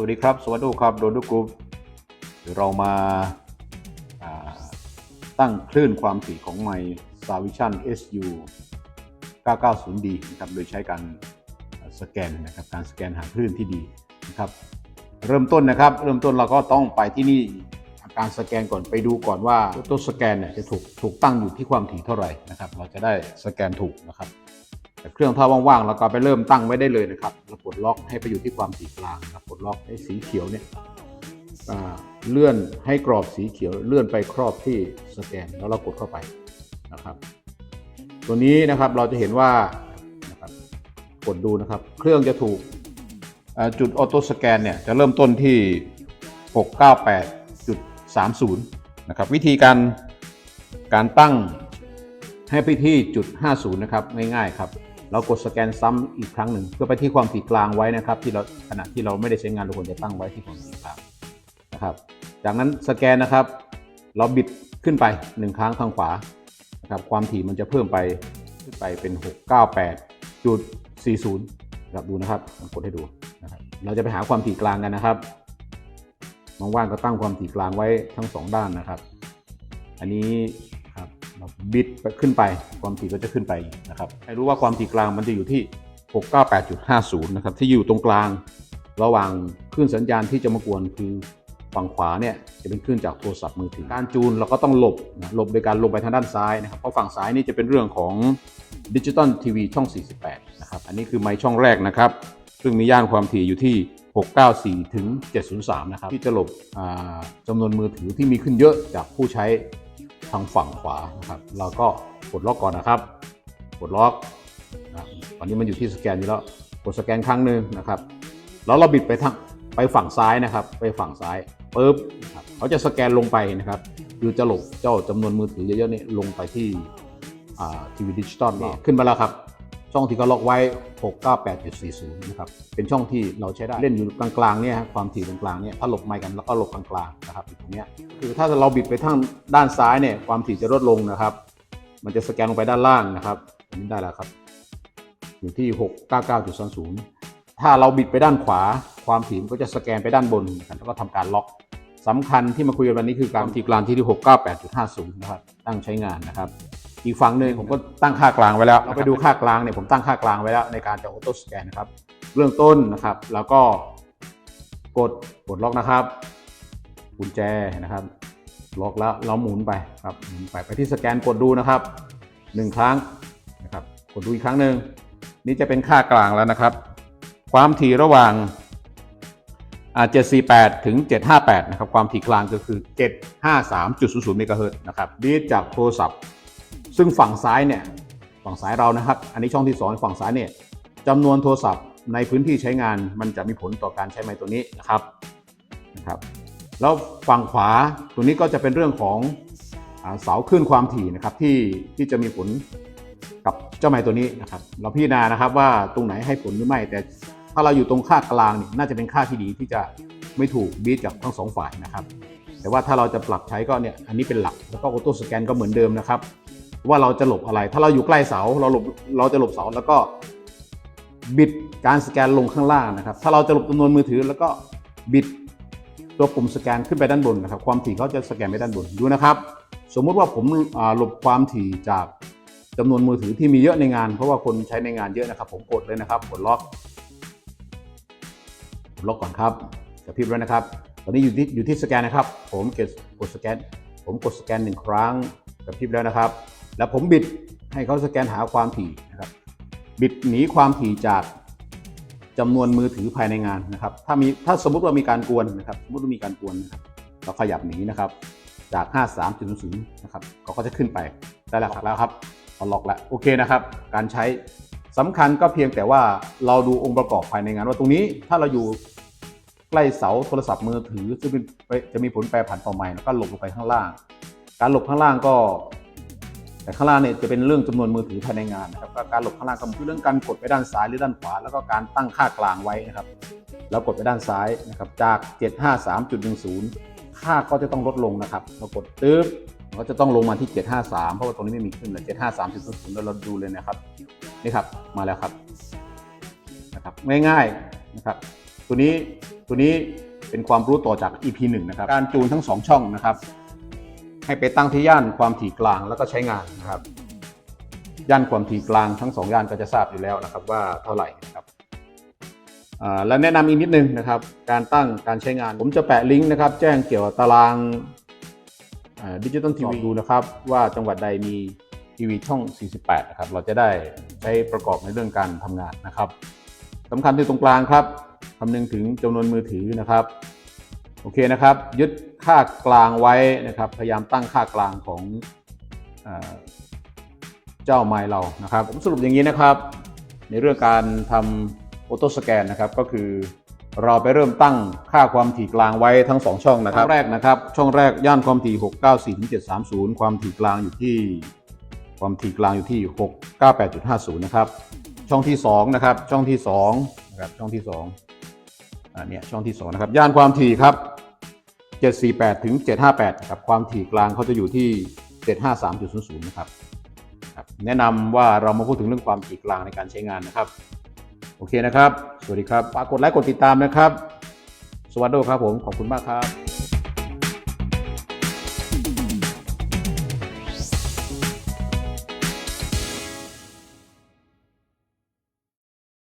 วัสดีครับ สวัสดีครับโดนดูกรุ๊ปเดี๋ยวเรามาาตั้งคลื่นความถี่ของไมค์ s a v i s i o n SU 990D นะครับโดยใช้การสแกนนะครับการสแกนหาคลื่นที่ดีนะครับเริ่มต้นนะครับ เริ่มต้นเราก็ต้องไปที่นี่การสแกนก่อนไปดูก่อนว่าตัวสแกนเนี่ยจะถูกถูกตั้งอยู่ที่ความถี่เท่าไหร่นะครับ เราจะได้สแกนถูกนะครับ แต่เครื่องถ้าว่างๆเราก็ไปเริ่มตั้งไว้ได้เลยนะครับแล้วปลดล็อกให้ไปอยู่ที่ความถี่กลางนะครับปลดล็อกให้สีเขียวเนี่ยเลื่อนให้กรอบสีเขียว เลื่อนไปครอบที่สแกนแล้วเรากดเข้าไปนะครับ ตัวนี้นะครับเราจะเห็นว่านะครับกดดูนะครับ เครื่องจะถูกจุดออโต้สแกนเนี่ยจะเริ่มต้นที่ 698.30 นะครับ วิธีการการตั้งให้ไปที่จุด 50 นะครับ ง่ายๆครับ เรากดสแกนซ้ำอีกครั้งหนึ่งเพื่อไปที่ความถี่กลางไว้นะครับ ที่เราขณะที่เราไม่ได้ใช้งานเราควรจะตั้งไว้ที่ความถี่กลางนะครับ จากนั้นสแกนนะครับ เราบิดขึ้นไป 1 ครั้งทางขวานะครับความถี่มันจะเพิ่มไปขึ้นไปเป็น 698.40นะครับดูนะครับกดให้ดูนะครับเราจะไปหาความถี่กลางกันนะครับว่างๆก็ตั้งความถี่กลางไว้ทั้งสองด้านนะครับ อันนี้ บิดขึ้นไปความถี่ก็จะขึ้นไปนะครับให้รู้ว่าความถี่กลางมันจะอยู่ที่ 698.50 นะครับ ที่อยู่ตรงกลางระหว่างคลื่นสัญญาณที่จะมากวนคือฝั่งขวาเนี่ยจะเป็นคลื่นจากโทรศัพท์มือถือ การจูนเราก็ต้องหลบนะหลบโดยการลงไปทางด้านซ้ายนะครับเพราะฝั่งซ้ายนี่จะเป็นเรื่องของดิจิตอลทีวีช่อง 48 นะครับ อันนี้คือไมค์ช่องแรกนะครับ ซึ่งมีย่านความถี่อยู่ที่ 694 ถึง 703 นะครับ ที่จะหลบจำนวนมือถือที่มีขึ้นเยอะจากผู้ใช้ ทางฝั่งขวานะครับเราก็กดล็อกก่อนนะครับกดล็อกนะตอนนี้มันอยู่ที่สแกนอยู่แล้วกดสแกนครั้งหนึ่งนะครับแล้วเราบิดไปทางไปฝั่งซ้ายนะครับ ไปฝั่งซ้ายปุ๊บเขาจะสแกนลงไปนะครับคือจะหลบเจ้าจำนวนมือถือเยอะๆนี่ลงไปที่ทีวีดิจิตอลนี่ขึ้นมาแล้วครับ ช่องที่เขาล็อกไว้ 698.40 นะครับ เป็นช่องที่เราใช้ได้ เล่นอยู่กลางๆ เนี่ยฮะความถี่ตรงกลางเนี่ยถ้าหลบไมค์กันแล้วก็หลบกลางๆ นะครับอยู่ตรงเนี้ยคือถ้าเราบิดไปทางด้านซ้ายเนี่ยความถี่จะลดลงนะครับ มันจะสแกนลงไปด้านล่างนะครับอันนี้ได้แล้วครับ อยู่ที่ 699.30ถ้าเราบิดไปด้านขวา ความถี่มันก็จะสแกนไปด้านบนนะครับแล้วก็ทำการล็อกสำคัญที่มาคุยกันวันนี้คือการถี่กลางที่ที่ 698.50 นะครับ ตั้งใช้งานนะครับ อีกฝั่งหนึ่งผมก็ตั้งค่ากลางไว้แล้ว เราไปดูค่ากลางเนี่ยผมตั้งค่ากลางไว้แล้วในการจะออโต้สแกนนะครับ เรื่องต้นนะครับ แล้วก็กดกดล็อกนะครับกุญแจนะครับ ล็อกแล้วเราหมุนไปครับหมุนไปไปที่สแกนกดดูนะครับหนึ่งครั้งนะครับ กดดูอีกครั้งหนึ่งนี่จะเป็นค่ากลางแล้วนะครับ ความถี่ระหว่างอ่า748 ถึง 758 นะครับ ความถี่กลางก็คือ 753.00เมกะเฮิรตซ์นะครับบีทจากโทรศัพท์ ซึ่งฝั่งซ้ายเนี่ยฝั่งซ้ายเรานะครับ อันนี้ช่องที่สองฝั่งซ้ายเนี่ยจำนวนโทรศัพท์ในพื้นที่ใช้งานมันจะมีผลต่อการใช้ไมค์ตัวนี้นะครับนะครับแล้วฝั่งขวาตัวนี้ก็จะเป็นเรื่องของเสาคลื่นความถี่นะครับที่ที่จะมีผลกับเจ้าไม้ตัวนี้นะครับ เราพิจารณานะครับว่าตรงไหนให้ผลหรือไม่ แต่ถ้าเราอยู่ตรงค่ากลางเนี่ยน่าจะเป็นค่าที่ดีที่จะไม่ถูกบีทจากทั้งสองฝ่ายนะครับ แต่ว่าถ้าเราจะปรับใช้ก็เนี่ยอันนี้เป็นหลักแล้วก็ออโต้สแกนก็เหมือนเดิมนะครับ ว่าเราจะหลบอะไร ถ้าเราอยู่ใกล้เสาเราหลบเราจะหลบเสาแล้วก็บิดการสแกนลงข้างล่างนะครับ ถ้าเราจะหลบจำนวนมือถือ แล้วก็บิดตัวปุ่มสแกนขึ้นไปด้านบนนะครับ ความถี่เขาจะสแกนไปด้านบนดูนะครับ สมมุติว่าผมหลบความถี่จากจำนวนมือถือที่มีเยอะในงาน เพราะว่าคนใช้ในงานเยอะนะครับ ผมกดเลยนะครับกดล็อกกดล็อกก่อนครับจะพริบแล้วนะครับ ตอนนี้อยู่ที่อยู่ที่สแกนนะครับ ผมกดกดสแกน ผมกดสแกนหนึ่งครั้งกระพริบแล้วนะครับ แล้วผมบิดให้เขาสแกนหาความถี่นะครับ บิดหนีความถี่จากจำนวนมือถือภายในงานนะครับ ถ้ามีถ้าสมมติว่ามีการกวนนะครับ สมมติว่ามีการกวนนะครับเราขยับหนีนะครับ จาก 53.00นะครับเขาก็จะขึ้นไปได้แล้วครับแล้วครับพอล็อกแล้วโอเคนะครับ การใช้สำคัญก็เพียงแต่ว่าเราดูองค์ประกอบภายในงาน ว่าตรงนี้ถ้าเราอยู่ใกล้เสาโทรศัพท์มือถือซึ่งจะมีผลแปรผันต่อไม้แล้วก็หลบลงไปข้างล่าง การหลบข้างล่างก็ แต่ข้างล่างเนี่ยจะเป็นเรื่องจำนวนมือถือภายในงานนะครับก็การหลบข้างล่างก็คือเรื่องการกดไปด้านซ้ายหรือด้านขวา แล้วก็การตั้งค่ากลางไว้นะครับแล้วกดไปด้านซ้ายนะครับจาก 753.10 ค่าก็จะต้องลดลงนะครับเรากดตึ๊บมันก็จะต้องลงมาที่ 753 เพราะว่าตรงนี้ไม่มีขึ้นเลย753.00แล้วเราดูเลยนะครับนี่ครับมาแล้วครับนะครับง่ายๆนะครับตัวนี้ตัวนี้เป็นความรู้ต่อจาก EP 1 นะครับ การจูนทั้ง 2 ช่องนะครับ ให้ไปตั้งที่ย่านความถี่กลางแล้วก็ใช้งานนะครับ ย่านความถี่กลางทั้ง2ย่านก็จะทราบอยู่แล้วนะครับว่าเท่าไหร่นะครับอ่าและแนะนำอีกนิดนึงนะครับ การตั้งการใช้งาน ผมจะแปะลิงก์นะครับ แจ้งเกี่ยวกับตารางดิจิตอลทีวีดูนะครับ ว่าจังหวัดใดมีทีวีช่อง 48 นะครับ เราจะได้ใช้ประกอบในเรื่องการทำงานนะครับสำคัญที่ตรงกลางครับคำนึงถึงจำนวนมือถือนะครับ โอเคนะครับ ยึด ค่ากลางไว้นะครับ พยายามตั้งค่ากลางของเออเจ้าไมล์เรานะครับ ผมสรุปอย่างนี้นะครับ ในเรื่องการทำโอโต้สแกนนะครับก็คือเราไปเริ่มตั้งค่าความถี่กลางไว้ทั้ง 2 ช่องนะครับช่องแรกนะครับ ช่องแรกย่านความถี่ 694ถึง730 ความถี่กลางอยู่ที่ความถี่กลางอยู่ที่ 698.50 นะครับ ช่องที่2นะครับช่องที่2นะครับช่องที่2อ่าเนี่ยช่องที่2นะครับย่านความถี่ครับ 748 ถึง 758ครับความถี่กลางเขาจะอยู่ที่ 753.00 นะครับครับ แนะนำว่าเรามาพูดถึงเรื่องความถี่กลางในการใช้งานนะครับ โอเคนะครับ สวัสดีครับฝากกดไลค์กดติดตามนะครับ สวัสดีครับผม ขอบคุณมากครับ